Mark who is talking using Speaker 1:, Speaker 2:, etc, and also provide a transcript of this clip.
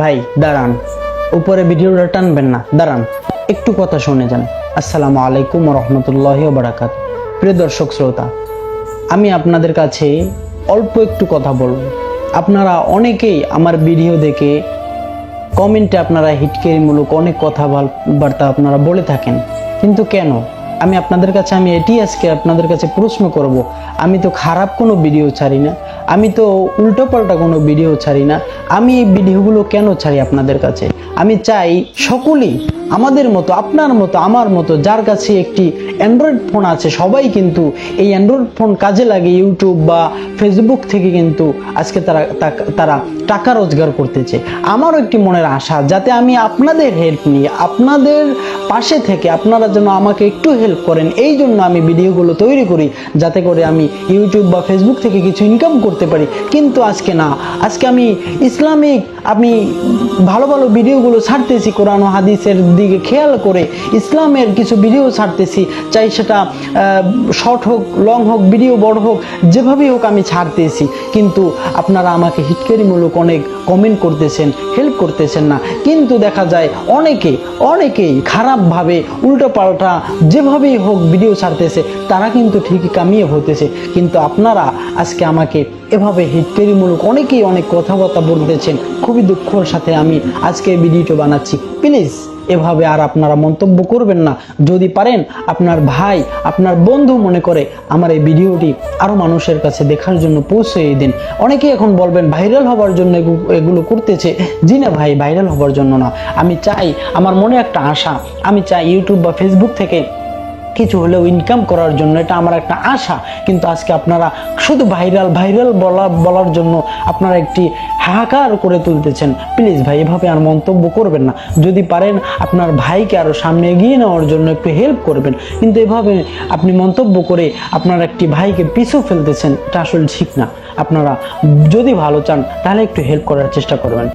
Speaker 1: ভাই, দাঁড়ান। উপরে ভিডিওটা টানবেন না, দাঁড়ান। একটু কথা শুনে যান। আসসালামু আলাইকুম রহমতুল্লাহ বারাকাত প্রিয় দর্শক শ্রোতা, আমি আপনাদের কাছে অল্প একটু কথা বলব। আপনারা অনেকেই আমার ভিডিও দেখে কমেন্টে আপনারা হিটকেরিমূলক অনেক কথা বার্তা আপনারা বলে থাকেন। কিন্তু কেন? আমি আপনাদের কাছে, আমি এটি আজকে আপনাদের কাছে প্রশ্ন করব। আমি তো খারাপ কোনো ভিডিও ছাড়ি না। আমি তো উল্টো পাল্টা কোনো ভিডিও ছাড়ি না। আমি এই ভিডিওগুলো কেন ছাড়ি আপনাদের কাছে? আমি চাই সকলেই আমাদের মতো, আপনার মতো, আমার মতো, যার কাছে একটি অ্যান্ড্রয়েড ফোন আছে, সবাই কিন্তু এই অ্যান্ড্রয়েড ফোন কাজে লাগে ইউটিউব বা ফেসবুক থেকে কিন্তু আজকে তারা তারা টাকা রোজগার করতেছে। আমারও একটি মনের আশা, যাতে আমি আপনাদের হেল্প নিয়ে, আপনাদের পাশে থেকে আপনারা যেন আমাকে একটু হেল্প করেন, এই জন্য আমি ভিডিওগুলো তৈরি করি, যাতে করে আমি ইউটিউব বা ফেসবুক থেকে কিছু ইনকাম করতে পারি। কিন্তু আজকে না, আজকে আমি ইসলামিক, আমি ভালো ভালো ভিডিওগুলো ছাড়তেছি, কোরআন ও হাদিসের দিকে খেয়াল করে ইসলামের কিছু ভিডিও ছাড়তেছি। চাই সেটা শর্ট হোক লং হোক ভিডিও বড় হোক, যেভাবেই হোক আমি ছাড়তেছি। কিন্তু আপনারা আমাকে হিটকারিমূলক অনেক কমেন্ট করতেছেন হেল্প করতেছেন না। কিন্তু দেখা যায় অনেকে, অনেকেই খারাপভাবে উল্টো পাল্টা যেভাবেই হোক ভিডিও ছাড়তেছে, তারা কিন্তু ঠিকই কামিয়ে হতেছে কিন্তু আপনারা আজকে আমাকে এভাবে হিটকারিমূলক অনেকেই অনেক কথাবার্তা বলতেছেন। খুবই দুঃখর সাথে আমি আজকে ভিডিওটা বানাচ্ছি। প্লিজ এভাবে আর আপনারা মন্তব্য করবেন না। যদি পারেন, আপনার ভাই, আপনার বন্ধু মনে করে আমার এই ভিডিওটি আরও মানুষের কাছে দেখার জন্য পৌঁছে দিন। অনেকেই এখন বলবেন, ভাইরাল হবার জন্য এগু- এগুলো করতেছে। জি না ভাই, ভাইরাল হবার জন্য না। আমি চাই, আমার মনে একটা আশা, আমি চাই ইউটিউব বা ফেসবুক থেকে কিছু হলেও ইনকাম করার জন্য, এটা আমার একটা আশা। কিন্তু আজকে আপনারা শুধু ভাইরাল ভাইরাল বলা, বলার জন্য আপনারা একটি হাহাকার করে তুলতেছেন। প্লিজ ভাই, এভাবে আর মন্তব্য করবেন না। যদি পারেন, আপনার ভাইকে আরও সামনে এগিয়ে নেওয়ার জন্য একটু হেল্প করবেন। কিন্তু এভাবে আপনি মন্তব্য করে আপনার একটি ভাইকে পিছু ফেলতেছেন, এটা আসলে ঠিক না। আপনারা যদি ভালো চান, তাহলে একটু হেল্প করার চেষ্টা করবেন।